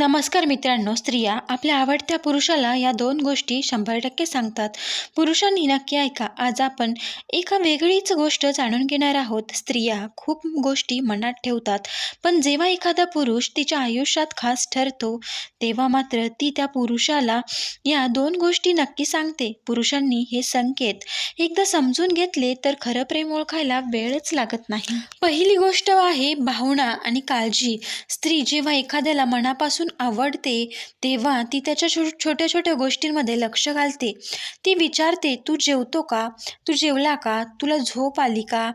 नमस्कार मित्रांनो स्त्रिया आपल्या आवडत्या पुरुषाला या दोन गोष्टी शंभर टक्के सांगतात. पुरुषांनी नक्की ऐका आज आपण एका वेगळीच गोष्ट जाणून घेणार आहोत. स्त्रिया खूप गोष्टी मनात ठेवतात पण जेव्हा एखादा पुरुष तिच्या आयुष्यात खास ठरतो तेव्हा मात्र ती त्या पुरुषाला या दोन गोष्टी नक्की सांगते. पुरुषांनी हे संकेत एकदा समजून घेतले तर खरं प्रेम ओळखायला वेळच लागत नाही. पहिली गोष्ट आहे भावना आणि काळजी. स्त्री जेव्हा एखाद्याला मनापासून आवडते तेव्हा ती त्याच्या छो छोट्या छोट्या गोष्टींमध्ये लक्ष घालते. ती विचारते तू जेवतो का? तू जेवला का? तुला झोप आली का?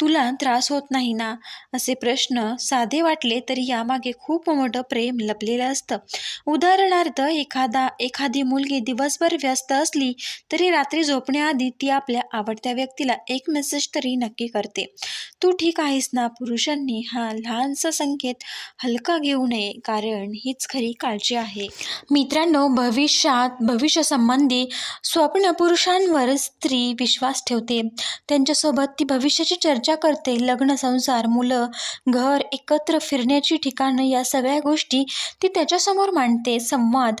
तुला त्रास होत नाही ना? असे प्रश्न साधे वाटले तरी यामागे खूप मोठं प्रेम लपलेलं असतं. उदाहरणार्थ एखादा एखादी मुलगी दिवसभर व्यस्त असली तरी रात्री झोपण्याआधी ती आपल्या आवडत्या व्यक्तीला एक मेसेज तरी नक्की करते. तू ठीक आहेस ना पुरुषांनी हा लहानसा संकेत हलका घेऊ नये कारण हीच खरी काळजी आहे. मित्रांनो भविष्यात भविष्यासंबंधी स्वप्न पुरुषांवर स्त्री विश्वास ठेवते. त्यांच्यासोबत ती भविष्याची चर्चा करते लग्न संसार मुलं घर एकत्र फिरण्याची ठिकाणं या सगळ्या गोष्टी ती त्याच्यासमोर मांडते. संवाद.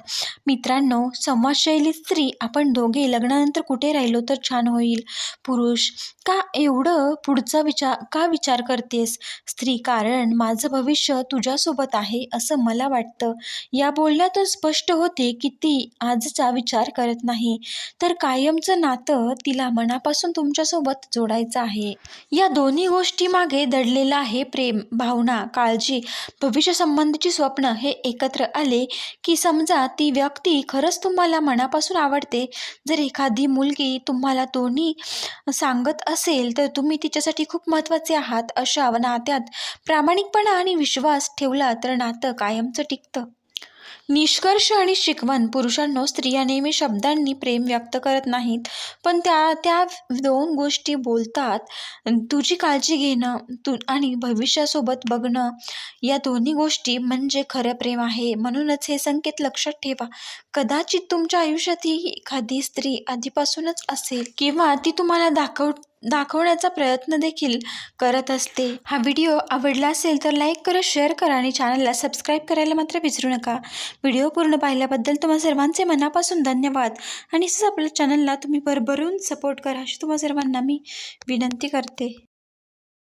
मित्रांनो संवादशैली स्त्री आपण दोघे लग्नानंतर कुठे राहिलो तर छान होईल. पुरुष का एवढं पुढचा विचार का विचार करतेस? स्त्री कारण माझं भविष्य तुझ्यासोबत आहे असं मला वाटतं. या बोलण्यातून स्पष्ट होते की ती आजचा विचार करत नाही. तर कायमचं नातं तिला मनापासून तुमच्यासोबत जोडायचं आहे. या दोन्ही गोष्टीमागे दडलेलं आहे प्रेम भावना काळजी. भविष्यसंबंधीची स्वप्न हे एकत्र आले की समजा ती व्यक्ती खरंच तुम्हाला मनापासून आवडते. जर एखादी मुलगी तुम्हाला दोन्ही सांगत असेल तर तुम्ही तिच्यासाठी खूप महत्त्वाचे आहात अशा नात्यात प्रामाणिकपणा आणि विश्वास ठेवला तर नातं कायमचं टिकतं. निष्कर्ष आणि शिकवण. पुरुषांनो स्त्रिया नेहमी शब्दांनी प्रेम व्यक्त करत नाहीत. पण त्या त्या दोन गोष्टी बोलतात. तुझी काळजी घेणं तू आणि भविष्यासोबत बघणं या दोन्ही गोष्टी म्हणजे खरं प्रेम आहे. म्हणूनच हे संकेत लक्षात ठेवा. कदाचित तुमच्या आयुष्यात ही एखादी स्त्री आधीपासूनच असेल किंवा ती तुम्हाला दाखव दाखवण्याचा प्रयत्न देखील करत असते. हा व्हिडिओ आवडला असेल तर लाईक करा शेअर करा आणि चॅनलला सबस्क्राईब करायला मात्र विसरू नका. व्हिडिओ पूर्ण पाहिल्याबद्दल तुम्हा सर्वांचे मनापासून धन्यवाद. आणि असंच आपल्या चॅनलला तुम्ही भरभरून सपोर्ट करा अशी तुम्हा सर्वांना मी विनंती करते.